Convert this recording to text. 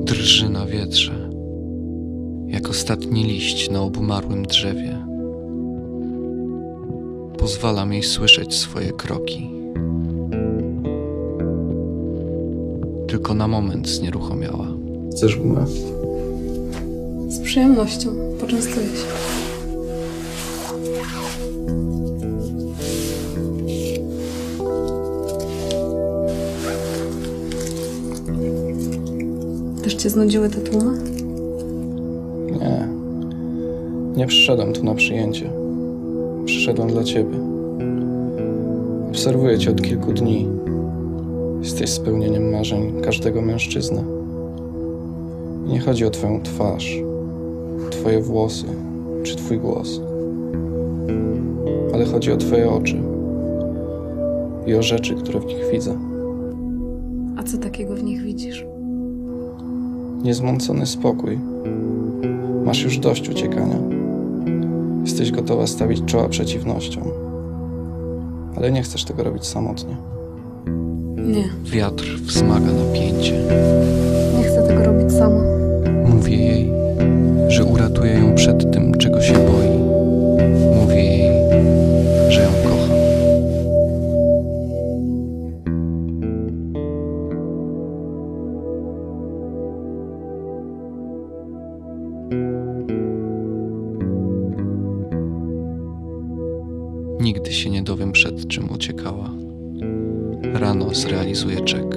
Drży na wietrze, jak ostatni liść na obumarłym drzewie. Pozwalam jej słyszeć swoje kroki. Tylko na moment znieruchomiała. Chcesz gumę? Z przyjemnością. Poczęstuję się. Też cię znudziły te tłumy? Nie. Nie przyszedłem tu na przyjęcie. Przyszedłem dla ciebie. Obserwuję cię od kilku dni. Jesteś spełnieniem marzeń każdego mężczyzny. Nie chodzi o twoją twarz, twoje włosy czy twój głos. Ale chodzi o twoje oczy i o rzeczy, które w nich widzę. A co takiego w nich widzisz? Niezmącony spokój. Masz już dość uciekania. Jesteś gotowa stawić czoła przeciwnościom. Ale nie chcesz tego robić samotnie. Nie, Wiatr wzmaga napięcie. Nigdy się nie dowiem, przed czym uciekała. Rano zrealizuję czek.